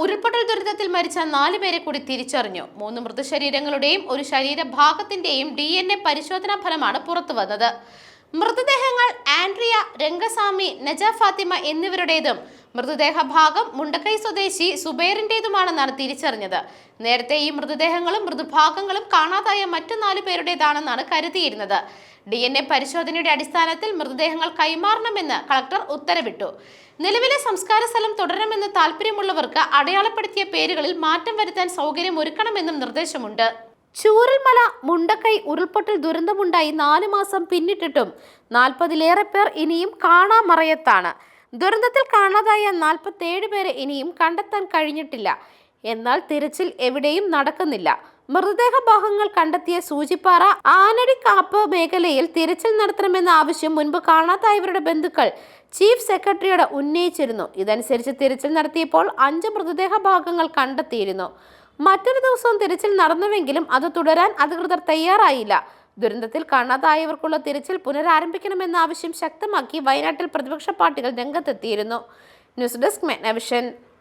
ഉരുൾപൊട്ടൽ ദുരിതത്തിൽ മരിച്ച നാല് പേരെ കൂടി തിരിച്ചറിഞ്ഞു. മൂന്ന് മൃതശരീരങ്ങളുടെയും ഒരു ശരീരഭാഗത്തിന്റെയും ഡി എൻ എ പരിശോധനാ ഫലമാണ് പുറത്തുവന്നത് മൃതദേഹങ്ങൾ ആൻഡ്രിയ രംഗസ്വാമി നജ ഫാത്തിമ എന്നിവരുടേതും. മൃതദേഹ ഭാഗം മുണ്ടക്കൈ സ്വദേശി സുബൈറിന്റേതുമാണെന്നാണ് തിരിച്ചറിഞ്ഞത്. നേരത്തെ ഈ മൃതദേഹങ്ങളും മൃദുഭാഗങ്ങളും കാണാതായ മറ്റു നാലു പേരുടേതാണെന്നാണ് കരുതിയിരുന്നത്. ഡി എൻ എ പരിശോധനയുടെ അടിസ്ഥാനത്തിൽ മൃതദേഹങ്ങൾ കൈമാറണമെന്ന് കളക്ടർ ഉത്തരവിട്ടു. നിലവിലെ സംസ്കാര സ്ഥലം തുടരണമെന്ന് താല്പര്യമുള്ളവർക്ക് അടയാളപ്പെടുത്തിയ പേരുകളിൽ മാറ്റം വരുത്താൻ സൗകര്യം ഒരുക്കണമെന്നും നിർദ്ദേശമുണ്ട്. ചൂരൽമല മുണ്ടക്കൈ ഉരുൾപൊട്ടൽ ദുരന്തമുണ്ടായി നാല് മാസം പിന്നിട്ടിട്ടും നാൽപ്പതിലേറെ പേർ ഇനിയും കാണാമറയത്താണ്. ദുരന്തത്തിൽ കാണാതായ നാൽപ്പത്തേഴ് പേരെ ഇനിയും കണ്ടെത്താൻ കഴിഞ്ഞിട്ടില്ല. എന്നാൽ തിരച്ചിൽ എവിടെയും നടക്കുന്നില്ല. മൃതദേഹ ഭാഗങ്ങൾ കണ്ടെത്തിയ സൂചിപ്പാറ ആനടിക്കാപ്പ് മേഖലയിൽ തിരച്ചിൽ നടത്തണമെന്ന ആവശ്യം മുൻപ് കാണാതായവരുടെ ബന്ധുക്കൾ ചീഫ് സെക്രട്ടറിയോട് ഉന്നയിച്ചിരുന്നു. ഇതനുസരിച്ച് തിരച്ചിൽ നടത്തിയപ്പോൾ അഞ്ച് മൃതദേഹ ഭാഗങ്ങൾ കണ്ടെത്തിയിരുന്നു. മറ്റൊരു ദിവസവും തിരച്ചിൽ നടന്നുവെങ്കിലും അത് തുടരാൻ അധികൃതർ തയ്യാറായില്ല. ദുരന്തത്തിൽ കാണാതായവർക്കുള്ള തിരച്ചിൽ പുനരാരംഭിക്കണമെന്ന ആവശ്യം ശക്തമാക്കി വയനാട്ടിൽ പ്രതിപക്ഷ പാർട്ടികൾ രംഗത്തെത്തിയിരുന്നു. News desk മെഗ്നവിഷൻ.